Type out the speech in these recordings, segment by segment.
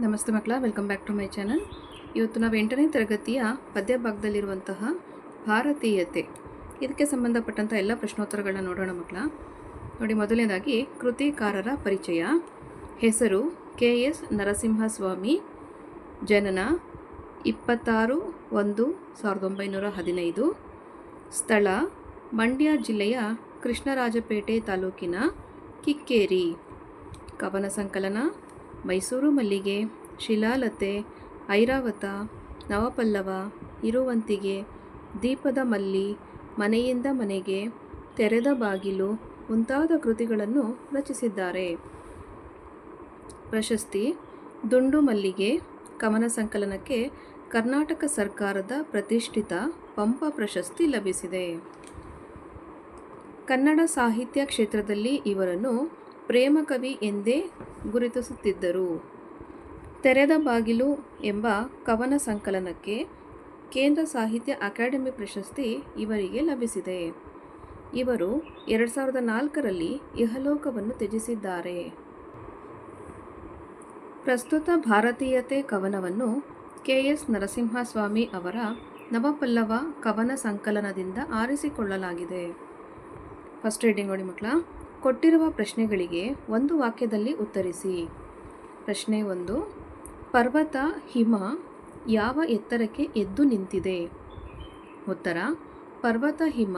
ನಮಸ್ತೆ ಮಕ್ಕಳ welcome back to my channel ಇವತ್ತು ನಾವು ಎಂಟನೇ ತರಗತಿಯ ಪದ್ಯ ಭಾಗದಲ್ಲಿರುವಂತಹ ಭಾರತೀಯತೆ. ಇದಕ್ಕೆ ಸಂಬಂಧಪಟ್ಟಂಥ ಎಲ್ಲ ಪ್ರಶ್ನೋತ್ತರಗಳನ್ನ ನೋಡೋಣ ಮಕ್ಕಳ. ನೋಡಿ, ಮೊದಲನೇದಾಗಿ ಕೃತಿಕಾರರ ಪರಿಚಯ. ಹೆಸರು ಕೆ ಎಸ್ ನರಸಿಂಹಸ್ವಾಮಿ. ಜನನ ಇಪ್ಪತ್ತಾರು ಒಂದು ಸಾವಿರದ ಒಂಬೈನೂರ ಹದಿನೈದು. ಸ್ಥಳ ಮಂಡ್ಯ ಜಿಲ್ಲೆಯ ಕೃಷ್ಣರಾಜಪೇಟೆ ತಾಲೂಕಿನ ಕಿಕ್ಕೇರಿ. ಕವನ ಸಂಕಲನ ಮೈಸೂರು ಮಲ್ಲಿಗೆ, ಶಿಲಾಲತೆ, ಐರಾವತ, ನವಪಲ್ಲವ, ಇರುವಂತಿಗೆ, ದೀಪದ ಮಲ್ಲಿ, ಮನೆಯಿಂದ ಮನೆಗೆ, ತೆರೆದ ಬಾಗಿಲು ಮುಂತಾದ ಕೃತಿಗಳನ್ನು ರಚಿಸಿದ್ದಾರೆ. ಪ್ರಶಸ್ತಿ, ದುಂಡು ಮಲ್ಲಿಗೆ ಕವನ ಸಂಕಲನಕ್ಕೆ ಕರ್ನಾಟಕ ಸರ್ಕಾರದ ಪ್ರತಿಷ್ಠಿತ ಪಂಪ ಪ್ರಶಸ್ತಿ ಲಭಿಸಿದೆ. ಕನ್ನಡ ಸಾಹಿತ್ಯ ಕ್ಷೇತ್ರದಲ್ಲಿ ಇವರನ್ನು ಪ್ರೇಮಕವಿ ಎಂದೇ ಗುರುತಿಸುತ್ತಿದ್ದರು. ತೆರೆದ ಬಾಗಿಲು ಎಂಬ ಕವನ ಸಂಕಲನಕ್ಕೆ ಕೇಂದ್ರ ಸಾಹಿತ್ಯ ಅಕಾಡೆಮಿ ಪ್ರಶಸ್ತಿ ಇವರಿಗೆ ಲಭಿಸಿದೆ. ಇವರು ಎರಡು ಸಾವಿರದ ನಾಲ್ಕರಲ್ಲಿ ಇಹಲೋಕವನ್ನು ತ್ಯಜಿಸಿದ್ದಾರೆ. ಪ್ರಸ್ತುತ ಭಾರತೀಯತೆ ಕವನವನ್ನು ಕೆ. ಎಸ್. ನರಸಿಂಹಸ್ವಾಮಿ ಅವರ ನವಪಲ್ಲವ ಕವನ ಸಂಕಲನದಿಂದ ಆರಿಸಿಕೊಳ್ಳಲಾಗಿದೆ. ಫಸ್ಟ್ ರೀಡಿಂಗ್ ನೋಡಿ ಮಕ್ಕಳ. ಕೊಟ್ಟಿರುವ ಪ್ರಶ್ನೆಗಳಿಗೆ ಒಂದು ವಾಕ್ಯದಲ್ಲಿ ಉತ್ತರಿಸಿ. ಪ್ರಶ್ನೆ ಒಂದು, ಪರ್ವತ, ಹಿಮ ಯಾವ ಎತ್ತರಕ್ಕೆ ಎದ್ದು ನಿಂತಿದೆ? ಉತ್ತರ, ಪರ್ವತ, ಹಿಮ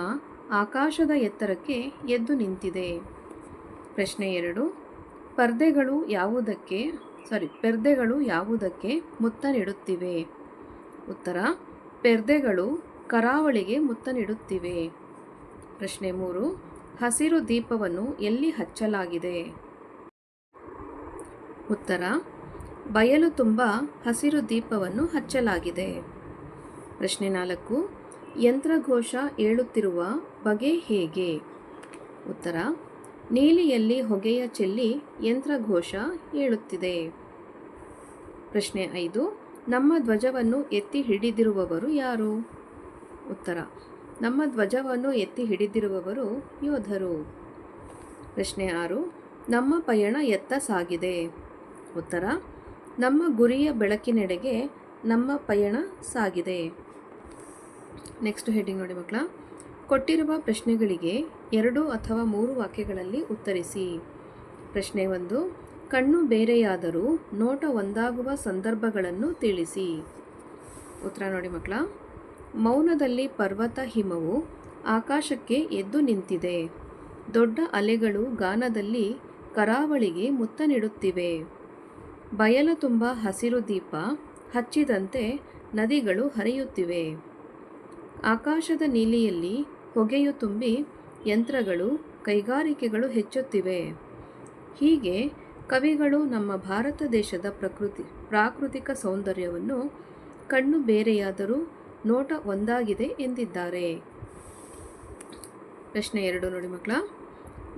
ಆಕಾಶದ ಎತ್ತರಕ್ಕೆ ಎದ್ದು ನಿಂತಿದೆ. ಪ್ರಶ್ನೆ ಎರಡು, ಪರ್ದೆಗಳು ಯಾವುದಕ್ಕೆ ಸಾರಿ ಪೆರ್ದೆಗಳು ಯಾವುದಕ್ಕೆ ಮುತ್ತ ನೀಡುತ್ತಿವೆ ಉತ್ತರ, ಪೆರ್ದೆಗಳು ಕರಾವಳಿಗೆ ಮುತ್ತ ನೀಡುತ್ತಿವೆ ಪ್ರಶ್ನೆ ಮೂರು ಹಸಿರು ದೀಪವನ್ನು ಎಲ್ಲಿ ಹಚ್ಚಲಾಗಿದೆ? ಉತ್ತರ, ಬಯಲು ತುಂಬ ಹಸಿರು ದೀಪವನ್ನು ಹಚ್ಚಲಾಗಿದೆ. ಪ್ರಶ್ನೆ ನಾಲ್ಕು, ಯಂತ್ರಘೋಷ ಏಳುತ್ತಿರುವ ಬಗೆ ಹೇಗೆ? ಉತ್ತರ, ನೀಲಿಯಲ್ಲಿ ಹೊಗೆಯ ಚೆಲ್ಲಿ ಯಂತ್ರಘೋಷ ಏಳುತ್ತಿದೆ. ಪ್ರಶ್ನೆ ಐದು, ನಮ್ಮ ಧ್ವಜವನ್ನು ಎತ್ತಿ ಹಿಡಿದಿರುವವರು ಯಾರು? ಉತ್ತರ ನಮ್ಮ ಧ್ವಜವನ್ನು ಎತ್ತಿ ಹಿಡಿದಿರುವವರು ಯೋಧರು. ಪ್ರಶ್ನೆ ಆರು, ನಮ್ಮ ಪಯಣ ಎತ್ತ ಸಾಗಿದೆ. ಉತ್ತರ, ನಮ್ಮ ಗುರಿಯ ಬೆಳಕಿನೆಡೆಗೆ ನಮ್ಮ ಪಯಣ ಸಾಗಿದೆ. ನೆಕ್ಸ್ಟ್ ಹೆಡ್ಡಿಂಗ್ ನೋಡಿ ಮಕ್ಕಳ. ಕೊಟ್ಟಿರುವ ಪ್ರಶ್ನೆಗಳಿಗೆ ಎರಡು ಅಥವಾ ಮೂರು ವಾಕ್ಯಗಳಲ್ಲಿ ಉತ್ತರಿಸಿ. ಪ್ರಶ್ನೆ ಒಂದು, ಕಣ್ಣು ಬೇರೆಯಾದರೂ ನೋಟ ಒಂದಾಗುವ ಸಂದರ್ಭಗಳನ್ನು ತಿಳಿಸಿ. ಉತ್ತರ ನೋಡಿ ಮಕ್ಕಳ. ಮೌನದಲ್ಲಿ ಪರ್ವತ ಹಿಮವು ಆಕಾಶಕ್ಕೆ ಎದ್ದು ನಿಂತಿದೆ. ದೊಡ್ಡ ಅಲೆಗಳು ಗಾನದಲ್ಲಿ ಕರಾವಳಿಗೆ ಮುತ್ತ ನೀಡುತ್ತಿವೆ ಬಯಲು ತುಂಬ ಹಸಿರು ದೀಪ ಹಚ್ಚಿದಂತೆ ನದಿಗಳು ಹರಿಯುತ್ತಿವೆ. ಆಕಾಶದ ನೀಲಿಯಲ್ಲಿ ಹೊಗೆಯು ತುಂಬಿ ಯಂತ್ರಗಳು, ಕೈಗಾರಿಕೆಗಳು ಹೆಚ್ಚುತ್ತಿವೆ. ಹೀಗೆ ಕವಿಗಳು ನಮ್ಮ ಭಾರತ ದೇಶದ ಪ್ರಕೃತಿ, ಪ್ರಾಕೃತಿಕ ಸೌಂದರ್ಯವನ್ನು ಕಣ್ಣು ಬೇರೆಯಾದರೂ ನೋಟ ಒಂದಾಗಿದೆ ಎಂದಿದ್ದಾರೆ. ಪ್ರಶ್ನೆ ಎರಡು ನೋಡಿ ಮಕ್ಕಳ.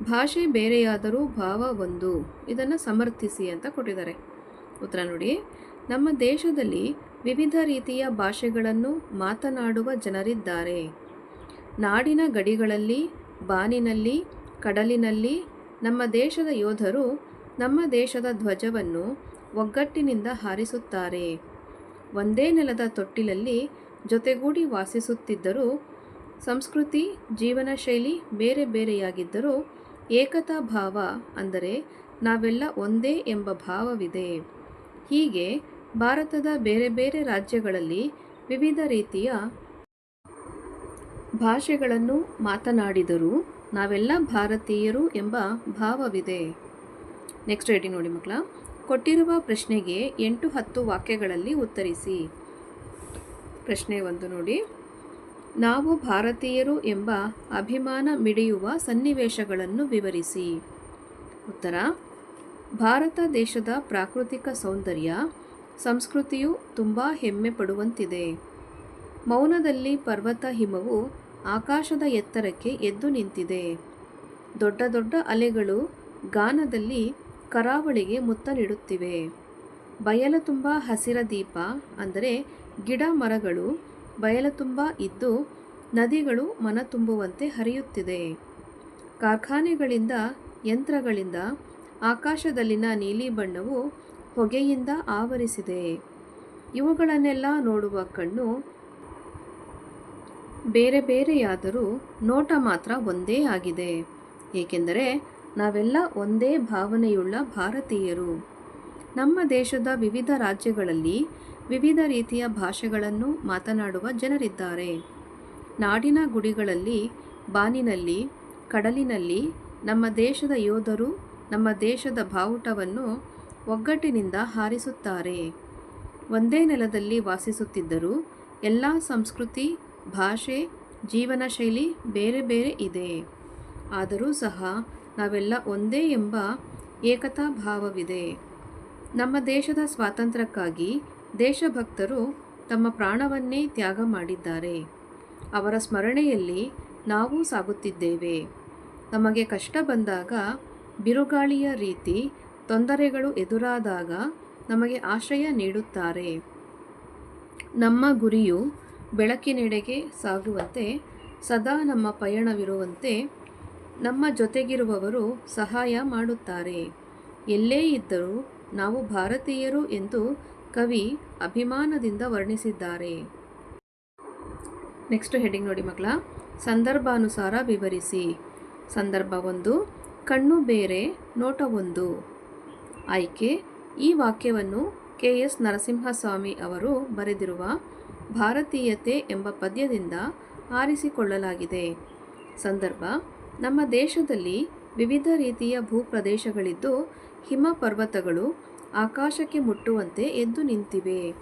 ಭಾಷೆ ಬೇರೆಯಾದರೂ ಭಾವ ಒಂದು. ಇದನ್ನು ಸಮರ್ಥಿಸಿ ಅಂತ ಕೊಟ್ಟಿದ್ದಾರೆ. ಉತ್ತರ ನೋಡಿ. ನಮ್ಮ ದೇಶದಲ್ಲಿ ವಿವಿಧ ರೀತಿಯ ಭಾಷೆಗಳನ್ನು ಮಾತನಾಡುವ ಜನರಿದ್ದಾರೆ. ನಾಡಿನ ಗಡಿಗಳಲ್ಲಿ, ಬಾನಿನಲ್ಲಿ, ಕಡಲಿನಲ್ಲಿ ನಮ್ಮ ದೇಶದ ಯೋಧರು ನಮ್ಮ ದೇಶದ ಧ್ವಜವನ್ನು ಒಗ್ಗಟ್ಟಿನಿಂದ ಹಾರಿಸುತ್ತಾರೆ. ಒಂದೇ ನೆಲದ ತೊಟ್ಟಿಲಲ್ಲಿ ಜೊತೆಗೂಡಿ ವಾಸಿಸುತ್ತಿದ್ದರೂ ಸಂಸ್ಕೃತಿ, ಜೀವನ ಶೈಲಿ ಬೇರೆ ಬೇರೆಯಾಗಿದ್ದರೂ ಏಕತಾ ಭಾವ ಅಂದರೆ ನಾವೆಲ್ಲ ಒಂದೇ ಎಂಬ ಭಾವವಿದೆ. ಹೀಗೆ ಭಾರತದ ಬೇರೆ ಬೇರೆ ರಾಜ್ಯಗಳಲ್ಲಿ ವಿವಿಧ ರೀತಿಯ ಭಾಷೆಗಳನ್ನು ಮಾತನಾಡಿದರೂ ನಾವೆಲ್ಲ ಭಾರತೀಯರು ಎಂಬ ಭಾವವಿದೆ. ನೆಕ್ಸ್ಟ್ ರೇಟಿಂಗ್ ನೋಡಿ ಮಕ್ಕಳ. ಕೊಟ್ಟಿರುವ ಪ್ರಶ್ನೆಗೆ ಎಂಟು ಹತ್ತು ವಾಕ್ಯಗಳಲ್ಲಿ ಉತ್ತರಿಸಿ. ಪ್ರಶ್ನೆ ಒಂದು ನೋಡಿ. ನಾವು ಭಾರತೀಯರು ಎಂಬ ಅಭಿಮಾನ ಮಿಡಿಯುವ ಸನ್ನಿವೇಶಗಳನ್ನು ವಿವರಿಸಿ. ಉತ್ತರ. ಭಾರತ ದೇಶದ ಪ್ರಾಕೃತಿಕ ಸೌಂದರ್ಯ, ಸಂಸ್ಕೃತಿಯು ತುಂಬ ಹೆಮ್ಮೆ ಪಡುವಂತಿದೆ. ಮೌನದಲ್ಲಿ ಪರ್ವತ ಹಿಮವು ಆಕಾಶದ ಎತ್ತರಕ್ಕೆ ಎದ್ದು ನಿಂತಿದೆ. ದೊಡ್ಡ ದೊಡ್ಡ ಅಲೆಗಳು ಗಾನದಲ್ಲಿ ಕರಾವಳಿಗೆ ಮುತ್ತ ನೀಡುತ್ತಿವೆ ಬಯಲ ತುಂಬ ಹಸಿರ ದೀಪ, ಅಂದರೆ ಗಿಡ ಮರಗಳು ಬಯಲ ತುಂಬ ಇದ್ದು ನದಿಗಳು ಮನ ತುಂಬುವಂತೆ ಹರಿಯುತ್ತಿದೆ. ಕಾರ್ಖಾನೆಗಳಿಂದ, ಯಂತ್ರಗಳಿಂದ ಆಕಾಶದಲ್ಲಿನ ನೀಲಿ ಬಣ್ಣವು ಹೊಗೆಯಿಂದ ಆವರಿಸಿದೆ. ಇವುಗಳನ್ನೆಲ್ಲ ನೋಡುವ ಕಣ್ಣು ಬೇರೆ ಬೇರೆಯಾದರೂ ನೋಟ ಮಾತ್ರ ಒಂದೇ ಆಗಿದೆ. ಏಕೆಂದರೆ ನಾವೆಲ್ಲ ಒಂದೇ ಭಾವನೆಯುಳ್ಳ ಭಾರತೀಯರು. ನಮ್ಮ ದೇಶದ ವಿವಿಧ ರಾಜ್ಯಗಳಲ್ಲಿ ವಿವಿಧ ರೀತಿಯ ಭಾಷೆಗಳನ್ನು ಮಾತನಾಡುವ ಜನರಿದ್ದಾರೆ. ನಾಡಿನ ಗುಡಿಗಳಲ್ಲಿ, ಬಾನಿನಲ್ಲಿ, ಕಡಲಿನಲ್ಲಿ ನಮ್ಮ ದೇಶದ ಯೋಧರು ನಮ್ಮ ದೇಶದ ಬಾವುಟವನ್ನು ಒಗ್ಗಟ್ಟಿನಿಂದ ಹಾರಿಸುತ್ತಾರೆ. ಒಂದೇ ನೆಲದಲ್ಲಿ ವಾಸಿಸುತ್ತಿದ್ದರೂ ಎಲ್ಲ ಸಂಸ್ಕೃತಿ, ಭಾಷೆ ಜೀವನ ಶೈಲಿ ಬೇರೆ ಬೇರೆ ಇದೆ. ಆದರೂ ಸಹ ನಾವೆಲ್ಲ ಒಂದೇ ಎಂಬ ಏಕತಾ ಭಾವವಿದೆ. ನಮ್ಮ ದೇಶದ ಸ್ವಾತಂತ್ರ್ಯಕ್ಕಾಗಿ ದೇಶಭಕ್ತರು ತಮ್ಮ ಪ್ರಾಣವನ್ನೇ ತ್ಯಾಗ ಮಾಡಿದ್ದಾರೆ. ಅವರ ಸ್ಮರಣೆಯಲ್ಲಿ ನಾವು ಸಾಗುತ್ತಿದ್ದೇವೆ. ನಮಗೆ ಕಷ್ಟ ಬಂದಾಗ, ಬಿರುಗಾಳಿಯ ರೀತಿ ತೊಂದರೆಗಳು ಎದುರಾದಾಗ ನಮಗೆ ಆಶ್ರಯ ನೀಡುತ್ತಾರೆ. ನಮ್ಮ ಗುರಿಯು ಬೆಳಕಿನೆಡೆಗೆ ಸಾಗುವಂತೆ, ಸದಾ ನಮ್ಮ ಪಯಣವಿರುವಂತೆ ನಮ್ಮ ಜೊತೆಗಿರುವವರು ಸಹಾಯ ಮಾಡುತ್ತಾರೆ. ಎಲ್ಲೇ ಇದ್ದರೂ ನಾವು ಭಾರತೀಯರು ಎಂದು ಕವಿ ಅಭಿಮಾನದಿಂದ ವರ್ಣಿಸಿದ್ದಾರೆ. ನೆಕ್ಸ್ಟ್ ಹೆಡಿಂಗ್ ನೋಡಿ ಮಕ್ಕಳ ಸಂದರ್ಭಾನುಸಾರ ವಿವರಿಸಿ. ಸಂದರ್ಭ ಒಂದು, ಕಣ್ಣು ಬೇರೆ, ನೋಟ ಒಂದು. ಆಯ್ಕೆ, ಈ ವಾಕ್ಯವನ್ನು ಕೆ ಎಸ್ ನರಸಿಂಹಸ್ವಾಮಿ ಅವರು ಬರೆದಿರುವ ಭಾರತೀಯತೆ ಎಂಬ ಪದ್ಯದಿಂದ ಆರಿಸಿಕೊಳ್ಳಲಾಗಿದೆ. ಸಂದರ್ಭ, ನಮ್ಮ ದೇಶದಲ್ಲಿ ವಿವಿಧ ರೀತಿಯ ಭೂಪ್ರದೇಶಗಳಿದ್ದು ಹಿಮ ಪರ್ವತಗಳು ಆಕಾಶಕ್ಕೆ ಮುಟ್ಟುವಂತೆ ಎದ್ದು ನಿಂತಿವೆ.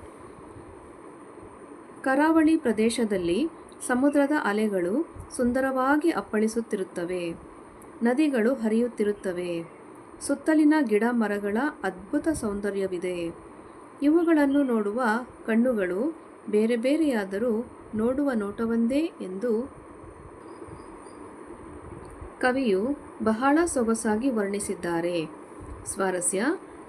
ಕರಾವಳಿ ಪ್ರದೇಶದಲ್ಲಿ ಸಮುದ್ರದ ಅಲೆಗಳು ಸುಂದರವಾಗಿ ಅಪ್ಪಳಿಸುತ್ತಿರುತ್ತವೆ. ನದಿಗಳು ಹರಿಯುತ್ತಿರುತ್ತವೆ. ಸುತ್ತಲಿನ ಗಿಡ ಮರಗಳ ಅದ್ಭುತ ಸೌಂದರ್ಯವಿದೆ. ಇವುಗಳನ್ನು ನೋಡುವ ಕಣ್ಣುಗಳು ಬೇರೆ ಬೇರೆಯಾದರೂ ನೋಡುವ ನೋಟವೊಂದೇ ಎಂದು ಕವಿಯು ಬಹಳ ಸೊಗಸಾಗಿ ವರ್ಣಿಸಿದ್ದಾರೆ. ಸ್ವಾರಸ್ಯ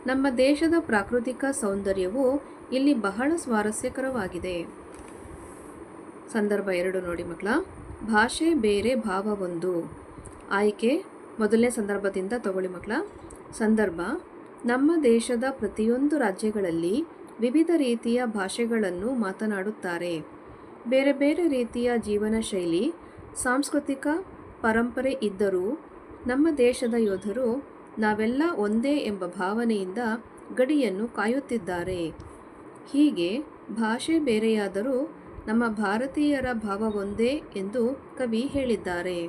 ನಮ್ಮ ದೇಶದ ಪ್ರಾಕೃತಿಕ ಸೌಂದರ್ಯವು ಇಲ್ಲಿ ಬಹಳ ಸ್ವಾರಸ್ಯಕರವಾಗಿದೆ. ಸಂದರ್ಭ ಎರಡು ನೋಡಿ ಮಕ್ಕಳ. ಭಾಷೆ ಬೇರೆ ಭಾವ ಒಂದು ಆಯ್ಕೆ ಮೊದಲನೇ ಸಂದರ್ಭದಿಂದ ತಗೊಳ್ಳಿ ಮಕ್ಕಳ. ಸಂದರ್ಭ ನಮ್ಮ ದೇಶದ ಪ್ರತಿಯೊಂದು ರಾಜ್ಯಗಳಲ್ಲಿ ವಿವಿಧ ರೀತಿಯ ಭಾಷೆಗಳನ್ನು ಮಾತನಾಡುತ್ತಾರೆ. ಬೇರೆ ಬೇರೆ ರೀತಿಯ ಜೀವನ ಶೈಲಿ, ಸಾಂಸ್ಕೃತಿಕ ಪರಂಪರೆ ಇದ್ದರೂ ನಮ್ಮ ದೇಶದ ಯೋಧರು ನಾವೆಲ್ಲ ಒಂದೇ ಎಂಬ ಭಾವನೆಯಿಂದ ಗಡಿಯನ್ನು ಕಾಯುತ್ತಿದ್ದಾರೆ. ಹೀಗೆ ಭಾಷೆ ಬೇರೆಯಾದರೂ ನಮ್ಮ ಭಾರತೀಯರ ಭಾವ ಒಂದೇ ಎಂದು ಕವಿ ಹೇಳಿದ್ದಾರೆ.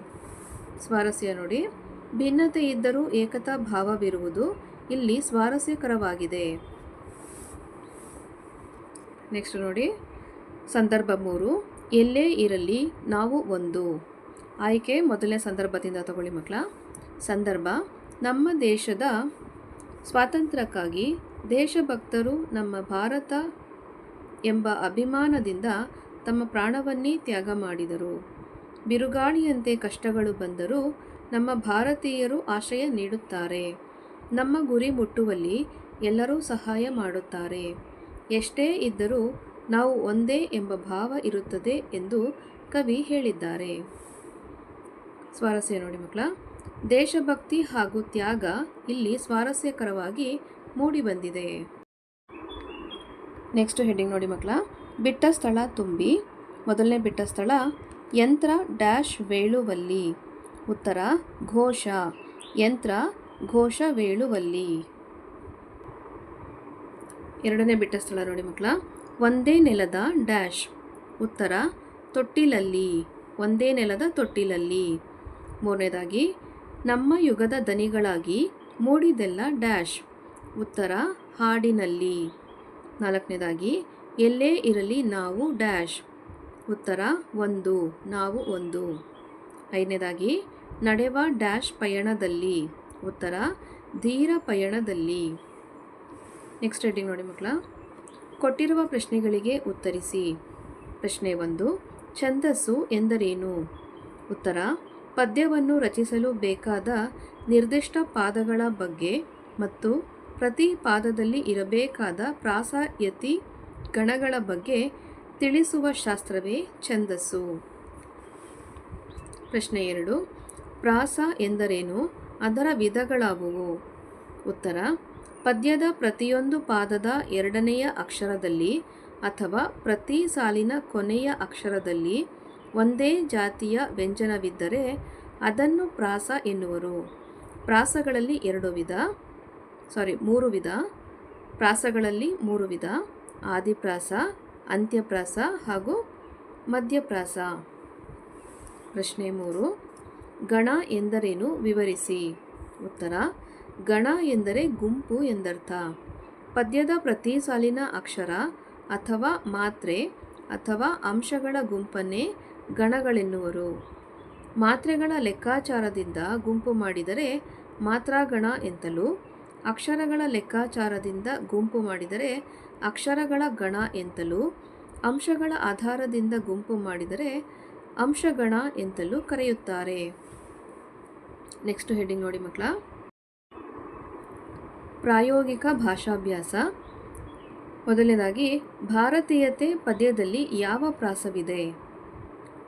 ಸ್ವಾರಸ್ಯ ನೋಡಿ, ಭಿನ್ನತೆ ಇದ್ದರೂ ಏಕತಾ ಭಾವವಿರುವುದು ಇಲ್ಲಿ ಸ್ವಾರಸ್ಯಕರವಾಗಿದೆ. ನೆಕ್ಸ್ಟ್ ನೋಡಿ, ಸಂದರ್ಭ ಮೂರು, ಎಲ್ಲೇ ಇರಲಿ ನಾವು ಒಂದು. ಆಯ್ಕೆ ಮೊದಲನೇ ಸಂದರ್ಭದಿಂದ ತಗೊಳ್ಳಿ ಮಕ್ಕಳ. ಸಂದರ್ಭ ನಮ್ಮ ದೇಶದ ಸ್ವಾತಂತ್ರ್ಯಕ್ಕಾಗಿ ದೇಶಭಕ್ತರು ನಮ್ಮ ಭಾರತ ಎಂಬ ಅಭಿಮಾನದಿಂದ ತಮ್ಮ ಪ್ರಾಣವನ್ನೇ ತ್ಯಾಗ ಮಾಡಿದರು. ಬಿರುಗಾಳಿಯಂತೆ ಕಷ್ಟಗಳು ಬಂದರೂ ನಮ್ಮ ಭಾರತೀಯರು ಆಶ್ರಯ ನೀಡುತ್ತಾರೆ. ನಮ್ಮ ಗುರಿ ಮುಟ್ಟುವಲ್ಲಿ ಎಲ್ಲರೂ ಸಹಾಯ ಮಾಡುತ್ತಾರೆ. ಎಷ್ಟೇ ಇದ್ದರೂ ನಾವು ಒಂದೇ ಎಂಬ ಭಾವ ಇರುತ್ತದೆ ಎಂದು ಕವಿ ಹೇಳಿದ್ದಾರೆ. ಸ್ವಾರಸ್ಯ ನೋಡಿ ಮಕ್ಕಳ. ದೇಶಭಕ್ತಿ ಹಾಗೂ ತ್ಯಾಗ ಇಲ್ಲಿ ಸ್ವಾರಸ್ಯಕರವಾಗಿ ಮೂಡಿಬಂದಿದೆ. ನೆಕ್ಸ್ಟ್ ಹೆಡ್ಡಿಂಗ್ ನೋಡಿ ಮಕ್ಕಳ. ಬಿಟ್ಟ ಸ್ಥಳ ತುಂಬಿ. ಮೊದಲನೇ ಬಿಟ್ಟ ಸ್ಥಳ ಯಂತ್ರ ಡ್ಯಾಶ್ ವೇಳುವಲ್ಲಿ. ಉತ್ತರ, ಘೋಷ. ಯಂತ್ರ ಘೋಷ ವೇಳುವಲ್ಲಿ. ಎರಡನೇ ಬಿಟ್ಟ ಸ್ಥಳ ನೋಡಿ ಮಕ್ಕಳ. ಒಂದೇ ನೆಲದ ಡ್ಯಾಶ್. ಉತ್ತರ, ತೊಟ್ಟಿಲಲ್ಲಿ. ಒಂದೇ ನೆಲದ ತೊಟ್ಟಿಲಲ್ಲಿ. ಮೂರನೇದಾಗಿ ನಮ್ಮ ಯುಗದ ದನಿಗಳಾಗಿ ಮೂಡಿದೆಲ್ಲ ಡ್ಯಾಶ್. ಉತ್ತರ, ಹಾಡಿನಲ್ಲಿ. ನಾಲ್ಕನೇದಾಗಿ, ಎಲ್ಲೇ ಇರಲಿ ನಾವು ಡ್ಯಾಶ್. ಉತ್ತರ, ಒಂದು, ನಾವು ಒಂದು. ಐದನೇದಾಗಿ, ನಡೆವ ಡ್ಯಾಶ್ ಪಯಣದಲ್ಲಿ. ಉತ್ತರ, ಧೀರ ಪಯಣದಲ್ಲಿ. ನೆಕ್ಸ್ಟ್ ಹೆಡ್ಡಿಂಗ್ ನೋಡಿ ಮಕ್ಕಳ. ಕೊಟ್ಟಿರುವ ಪ್ರಶ್ನೆಗಳಿಗೆ ಉತ್ತರಿಸಿ. ಪ್ರಶ್ನೆ ಒಂದು, ಛಂದಸ್ಸು ಎಂದರೇನು? ಉತ್ತರ ಪದ್ಯವನ್ನು ರಚಿಸಲು ಬೇಕಾದ ನಿರ್ದಿಷ್ಟ ಪಾದಗಳ ಬಗ್ಗೆ ಮತ್ತು ಪ್ರತಿ ಪಾದದಲ್ಲಿ ಇರಬೇಕಾದ ಪ್ರಾಸ ಯತಿ ಗಣಗಳ ಬಗ್ಗೆ ತಿಳಿಸುವ ಶಾಸ್ತ್ರವೇ ಛಂದಸ್ಸು. ಪ್ರಶ್ನೆ ಎರಡು. ಪ್ರಾಸ ಎಂದರೇನು? ಅದರ ವಿಧಗಳಾವುವು? ಉತ್ತರ. ಪದ್ಯದ ಪ್ರತಿಯೊಂದು ಪಾದದ ಎರಡನೆಯ ಅಕ್ಷರದಲ್ಲಿ ಅಥವಾ ಪ್ರತಿ ಸಾಲಿನ ಕೊನೆಯ ಅಕ್ಷರದಲ್ಲಿ ಒಂದೇ ಜಾತಿಯ ವ್ಯಂಜನವಿದ್ದರೆ ಅದನ್ನು ಪ್ರಾಸ ಎನ್ನುವರು. ಪ್ರಾಸಗಳಲ್ಲಿ ಎರಡು ವಿಧ ಸಾರಿ ಮೂರು ವಿಧ. ಪ್ರಾಸಗಳಲ್ಲಿ ಮೂರು ವಿಧ, ಆದಿಪ್ರಾಸ, ಅಂತ್ಯಪ್ರಾಸ ಹಾಗೂ ಮಧ್ಯಪ್ರಾಸ. ಪ್ರಶ್ನೆ ಮೂರು, ಗಣ ಎಂದರೇನು? ವಿವರಿಸಿ. ಉತ್ತರ, ಗಣ ಎಂದರೆ ಗುಂಪು ಎಂದರ್ಥ. ಪದ್ಯದ ಪ್ರತಿ ಸಾಲಿನ ಅಕ್ಷರ ಅಥವಾ ಮಾತ್ರೆ ಅಥವಾ ಅಂಶಗಳ ಗುಂಪನ್ನೇ ಗಣಗಳೆನ್ನುವರು. ಮಾತ್ರೆಗಳ ಲೆಕ್ಕಾಚಾರದಿಂದ ಗುಂಪು ಮಾಡಿದರೆ ಮಾತ್ರಾಗಣ ಎಂತಲೂ, ಅಕ್ಷರಗಳ ಲೆಕ್ಕಾಚಾರದಿಂದ ಗುಂಪು ಮಾಡಿದರೆ ಅಕ್ಷರಗಳ ಗಣ ಎಂತಲೂ, ಅಂಶಗಳ ಆಧಾರದಿಂದ ಗುಂಪು ಮಾಡಿದರೆ ಅಂಶಗಣ ಎಂತಲೂ ಕರೆಯುತ್ತಾರೆ. ನೆಕ್ಸ್ಟ್ ಹೆಡ್ಡಿಂಗ್ ನೋಡಿ ಮಕ್ಕಳ. ಪ್ರಾಯೋಗಿಕ ಭಾಷಾಭ್ಯಾಸ. ಮೊದಲನೇದಾಗಿ, ಭಾರತೀಯತೆ ಪದ್ಯದಲ್ಲಿ ಯಾವ ಪ್ರಾಸವಿದೆ?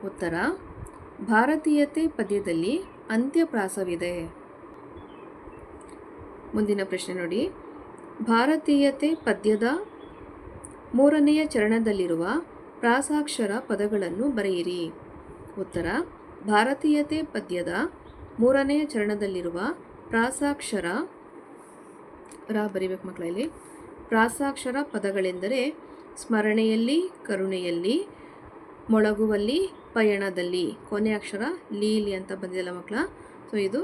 ಉತ್ತರ, ಭಾರತೀಯತೆ ಪದ್ಯದಲ್ಲಿ ಅಂತ್ಯಪ್ರಾಸವಿದೆ ಮುಂದಿನ ಪ್ರಶ್ನೆ ನೋಡಿ. ಭಾರತೀಯತೆ ಪದ್ಯದ ಮೂರನೆಯ ಚರಣದಲ್ಲಿರುವ ಪ್ರಾಸಾಕ್ಷರ ಪದಗಳನ್ನು ಬರೆಯಿರಿ. ಉತ್ತರ, ಭಾರತೀಯತೆ ಪದ್ಯದ ಮೂರನೆಯ ಚರಣದಲ್ಲಿರುವ ಪ್ರಾಸಾಕ್ಷರ ರ ಬರಿಬೇಕು ಮಕ್ಕಳ ಇಲ್ಲಿ. ಪ್ರಾಸಾಕ್ಷರ ಪದಗಳೆಂದರೆ ಸ್ಮರಣೆಯಲ್ಲಿ, ಕರುಣೆಯಲ್ಲಿ, ಮೊಳಗುವಲ್ಲಿ, ಪಯಣದಲ್ಲಿ. ಕೊನೆ ಅಕ್ಷರ ಲೀಲಿ ಅಂತ ಬಂದಿದೆಯಲ್ಲ ಮಕ್ಕಳ? ಸೊ ಇದು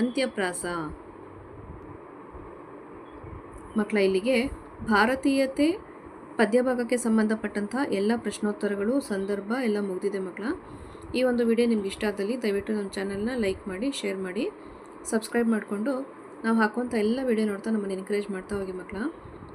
ಅಂತ್ಯಪ್ರಾಸ. ಮಕ್ಕಳ, ಇಲ್ಲಿಗೆ ಭಾರತೀಯತೆ ಪದ್ಯಭಾಗಕ್ಕೆ ಸಂಬಂಧಪಟ್ಟಂಥ ಎಲ್ಲ ಪ್ರಶ್ನೋತ್ತರಗಳು, ಸಂದರ್ಭ ಎಲ್ಲ ಮುಗಿದಿದೆ ಮಕ್ಕಳ. ಈ ಒಂದು ವಿಡಿಯೋ ನಿಮ್ಗೆ ಇಷ್ಟ ಆದಲ್ಲಿ ದಯವಿಟ್ಟು ನಮ್ಮ ಚಾನಲ್ನ ಲೈಕ್ ಮಾಡಿ, ಶೇರ್ ಮಾಡಿ, ಸಬ್ಸ್ಕ್ರೈಬ್ ಮಾಡಿಕೊಂಡು ನಾವು ಹಾಕುವಂಥ ಎಲ್ಲ ವಿಡಿಯೋ ನೋಡ್ತಾ ನಮ್ಮನ್ನು ಎನ್ಕರೇಜ್ ಮಾಡ್ತಾ ಹೋಗಿ ಮಕ್ಕಳ.